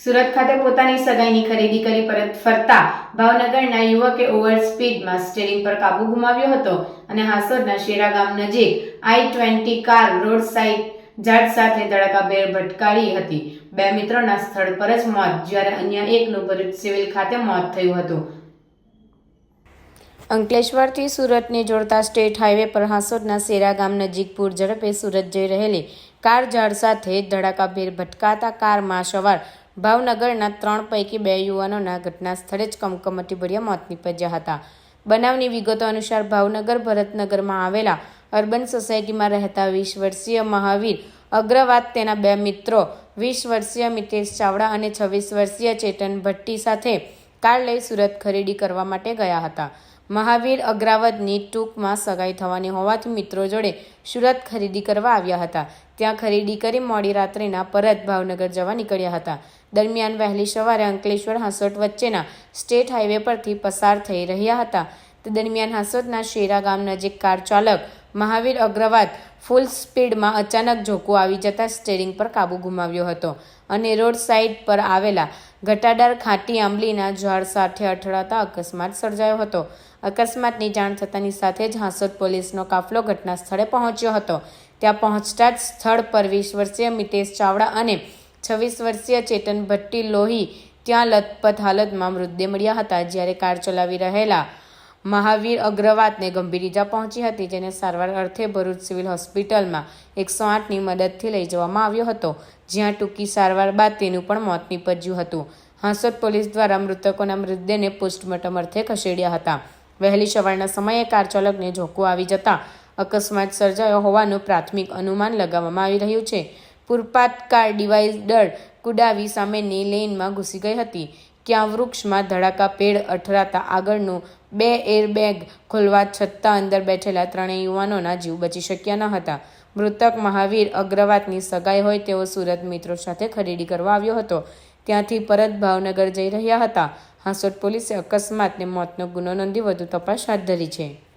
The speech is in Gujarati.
સુરત ખાતે પોતાની સગાઈની ખરીદી કરી પરત ફરતા ભાવનગરના યુવકે ઓવર સ્પીડમાં સ્ટેરિંગ પર કાબુ ગુમાવ્યો હતો અને હાસોદના શેરા ગામ નજીક I twenty car road side ઝાડ સાથે ધડાકાભેર ભટકાડી હતી. બે મિત્રોના સ્થળ પર જ મોત, જ્યારે અન્ય એકનું ભરૂચ સિવિલ ખાતે મોત થયું હતું. અંકલેશ્વરથી સુરતને જોડતા સ્ટેટ હાઈવે પર હાંસોદના સેરા ગામ નજીક પૂર ઝડપે સુરત જઈ રહેલી કાર ઝાડ સાથે ધડાકાભેર ભટકાતા કારમાં સવાર ભાવનગરના ત્રણ પૈકી બે યુવાનોના ઘટના સ્થળે જ કમકમટીભર્યા મોત નીપજ્યા હતા. બનાવની વિગતો અનુસાર ભાવનગર, ભરતનગરમાં આવેલા અર્બન સોસાયટીમાં રહેતા વીસ વર્ષીય મહાવીર અગ્રવાત તેના બે મિત્રો વીસ વર્ષીય મિતેશ ચાવડા અને છવ્વીસ વર્ષીય ચેતન ભટ્ટી સાથે કાર લઈ સુરત ખરીદી કરવા માટે ગયા હતા. મહાવીર અગ્રાવતની ટૂંકમાં સગાઈ થવાની હોવાથી મિત્રો જોડે સુરત ખરીદી કરવા આવ્યા હતા. ત્યાં ખરીદી કરી મોડી રાત્રેના પરત ભાવનગર જવા નીકળ્યા હતા. દરમિયાન વહેલી સવારે અંકલેશ્વર હાંસોટ વચ્ચેના સ્ટેટ હાઈવે પરથી પસાર થઈ રહ્યા હતા. તે દરમિયાન હાંસોટના શેરા ગામ નજીક કાર ચાલક મહાવીર અગ્રવાલ ફૂલ સ્પીડમાં અચાનક ઝોકું આવી જતાં સ્ટેરિંગ પર કાબુ ગુમાવ્યો હતો અને રોડ સાઈડ પર આવેલા ઘટાદાર ખાટી આંબલીના ઝાડ સાથે અથડાતા અકસ્માત સર્જાયો હતો. અકસ્માતની જાણ થતાની સાથે જ હાંસોદ પોલીસનો કાફલો ઘટના સ્થળે પહોંચ્યો હતો. ત્યાં પહોંચતા જ સ્થળ પર વીસ વર્ષીય મિતેશ ચાવડા અને છવ્વીસ વર્ષીય ચેતન ભટ્ટી લોહી ત્યાં લથપથ હાલતમાં મૃતદેહ મળ્યા હતા જ્યારે કાર ચલાવી રહેલા મહાવીર અગ્રવાતને ગંભીર ઈજા પહોંચી હતી, જેને સારવાર અર્થે ભરૂચ સિવિલ હોસ્પિટલમાં એકસો આઠની મદદથી લઈ જવામાં આવ્યો હતો, જ્યાં ટૂંકી સારવાર બાદ તેનું પણ મોત નીપજ્યું હતું. હાંસોદ પોલીસ દ્વારા મૃતકોના મૃતદેહને પોસ્ટમોર્ટમ અર્થે ખસેડ્યા હતા. વહેલી સવારના સમયે કાર ચાલકને ઝોકું આવી જતા અકસ્માત સર્જાયો હોવાનું પ્રાથમિક અનુમાન લગાવવામાં આવી રહ્યું છે. પૂરપાત કાર ડિવાઇડર કુડાવી સામેની લેનમાં ઘૂસી ગઈ હતી. ક્યાં વૃક્ષમાં ધડાકા પેડ અથડાતા આગળનું બે એરબેગ ખોલવા છતાં અંદર બેઠેલા ત્રણેય યુવાનોના જીવ બચી શક્યા ન હતા. મૃતક મહાવીર અગ્રવાતની સગાઈ હોય તેઓ સુરત મિત્રો સાથે ખરીદી કરવા આવ્યો હતો. ત્યાંથી પરત ભાવનગર જઈ રહ્યા હતા. હાંસોટ પોલીસે અકસ્માતને મોતનો ગુનો નોંધી વધુ તપાસ હાથ ધરી છે.